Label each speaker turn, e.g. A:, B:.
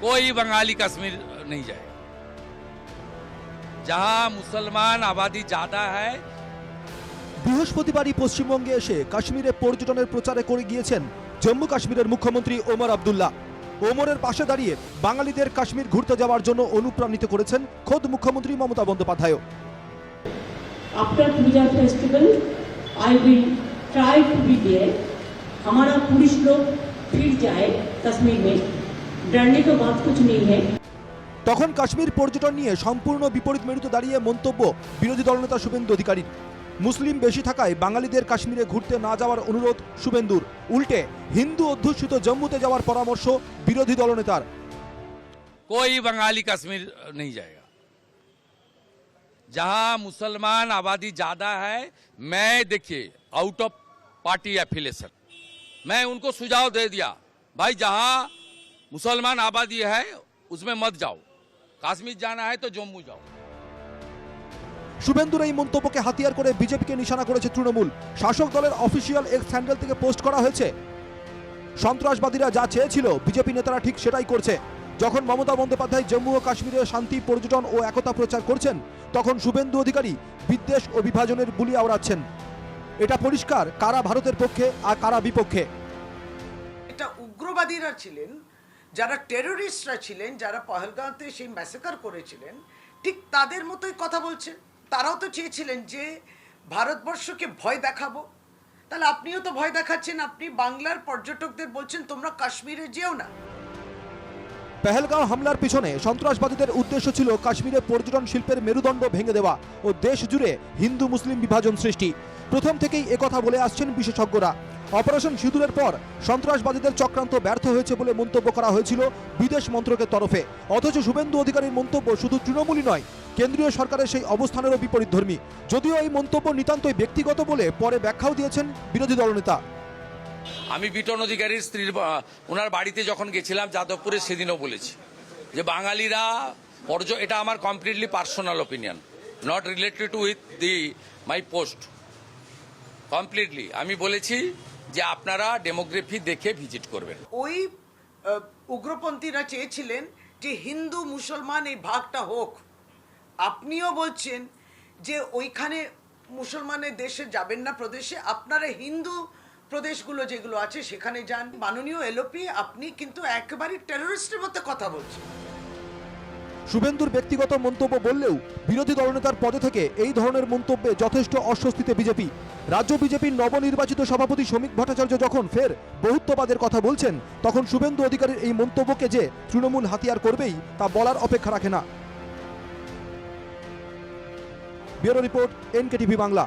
A: कोई बंगाली कश्मीर नहीं जाएगा जहां मुसलमान आबादी ज्यादा है
B: বৃহস্পতিবারই পশ্চিমবঙ্গে এসে কাশ্মীরে পর্যটনের প্রচারে করে গিয়েছেন জম্মু কাশ্মীরের মুখ্যমন্ত্রী ওমর আবদুল্লাহ ওমরের পাশে দাঁড়িয়ে বাঙালিদের কাশ্মীর ঘুরতে যাওয়ার জন্য অনুপ্রাণিত করেছেন খোদ মুখ্যমন্ত্রী Mamata Bandyopadhyay
C: after puja festival I will try to be there हमारा पुलिस लोग फिर जाए कश्मीर में डरने का बात कुछ नहीं है
B: তখন কাশ্মীর পর্যটন নিয়ে সম্পূর্ণ বিপরীত মেরুতে দাঁড়িয়ে মন্তব্য বিরোধী দলনেতা শুভেন্দু অধিকারী মুসলিম বেশি থাকায় বাঙালিদের কাশ্মীরে ঘুরতে না যাওয়ার অনুরোধ শুভেন্দুর উল্টে হিন্দু অধ্যুষিত জম্মুতে যাওয়ার পরামর্শ বিরোধী দলনেতার
A: कोई बंगाली कश्मीर नहीं जाएगा जहां मुसलमान आबादी ज्यादा है मैं देखिए आउट ऑफ पार्टी एफिलेशन मैं उनको सुझाव दे दिया भाई जहां मुसलमान आबादी है उसमें मत जाओ कश्मीर जाना है तो जम्मू जाओ
B: শুভেন্দুর এই মন্তব্যকে হাতিয়ার করে বিজেপিকে নিশানা করেছে তৃণমূল শাসক দলের অফিসিয়াল এক্স হ্যান্ডেল থেকে পোস্ট করা হয়েছে সন্ত্রাসবাদীরা যা চেয়েছিল বিজেপি নেতারা ঠিক সেটাই করছে যখন মমতা বন্দ্যোপাধ্যায় জম্মু ও কাশ্মীরে শান্তি পর্যটন ও একতা প্রচার করছেন তখন শুভেন্দু অধিকারী বিদ্বেষ ও বিভাজনের বুলি আওড়াচ্ছেন এটা পরিষ্কার কারা ভারতের পক্ষে আর কারা বিপক্ষে
D: এটা উগ্রবাদীরা ছিলেন যারা টেররিস্টরা ছিলেন, যারা পহলগাঁওতে সেই ম্যাসেকার করেছিলেন, ঠিক তাদের মতোই কথা বলছেন তারাও তো চেয়েছিলেন যে ভারতবর্ষকে ভয় দেখাবো। তাহলে আপনিও তো ভয় দেখাচ্ছেন, আপনি বাংলার পর্যটকদের বলছেন, তোমরা কাশ্মীরে যেও না।
B: পেহেলগাঁও হামলার পিছনে সন্ত্রাসবাদীদের উদ্দেশ্য ছিল কাশ্মীরে পর্যটন শিল্পের মেরুদণ্ড ভেঙে দেওয়া ও দেশ জুড়ে হিন্দু মুসলিম বিভাজন সৃষ্টি। প্রথম থেকেই একথা বলে আসছেন বিশেষজ্ঞরা। অপারেশন সিঁদুরের পর সন্ত্রাসবাদীদের চক্রান্ত ব্যর্থ হয়েছে বলে মন্তব্য করা হয়েছিল বিদেশ মন্ত্রকের তরফে। অথচ শুভেন্দু অধিকারীর মন্তব্য শুধু তৃণমূলই নয়, কেন্দ্রীয় সরকারের সেই অবস্থানেরও বিপরীতধর্মী। যদিও এই মন্তব্য নিতান্তই ব্যক্তিগত বলে পরে ব্যাখ্যাও দিয়েছেন বিরোধী দলনেতা।
A: আমি বিটন অধিকারীর স্ত্রীর ওনার বাড়িতে যখন গেছিলাম, যাদবপুরে সেদিনও বলেছি যে বাঙালিরা পর্য, এটা আমার completely personal opinion not related with the my post completely আমি বলেছি যে আপনারা ডেমোগ্রাফি দেখে ভিজিট করবেন।
D: ওই উগ্রপন্থীরা চেয়েছিলেন যে হিন্দু মুসলমান এই ভাগটা হোক। আপনিও বলছেন যে ওইখানে মুসলমানের দেশে যাবেন না প্রদেশে, আপনারা হিন্দু প্রদেশগুলো যেগুলো আছে সেখানে যান। মাননীয় এলোপি, আপনি কিন্তু একেবারে টেররিস্টের মতো কথা বলছেন।
B: শুভেন্দুর ব্যক্তিগত মন্তব্য বললেও বিরোধী দলনেতার পদে থেকে এই ধরনের মন্তব্যে যথেষ্ট অস্বস্তিতে বিজেপি। রাজ্য বিজেপির নবনির্বাচিত সভাপতি শ্রমিক ভট্টাচার্য যখন ফের বহুত্ববাদের কথা বলছেন, তখন শুভেন্দু অধিকারীর এই মন্তব্যকে যে তৃণমূল হাতিয়ার করবেই, তা বলার অপেক্ষা রাখে না। Bureau report, NKTV Bangla.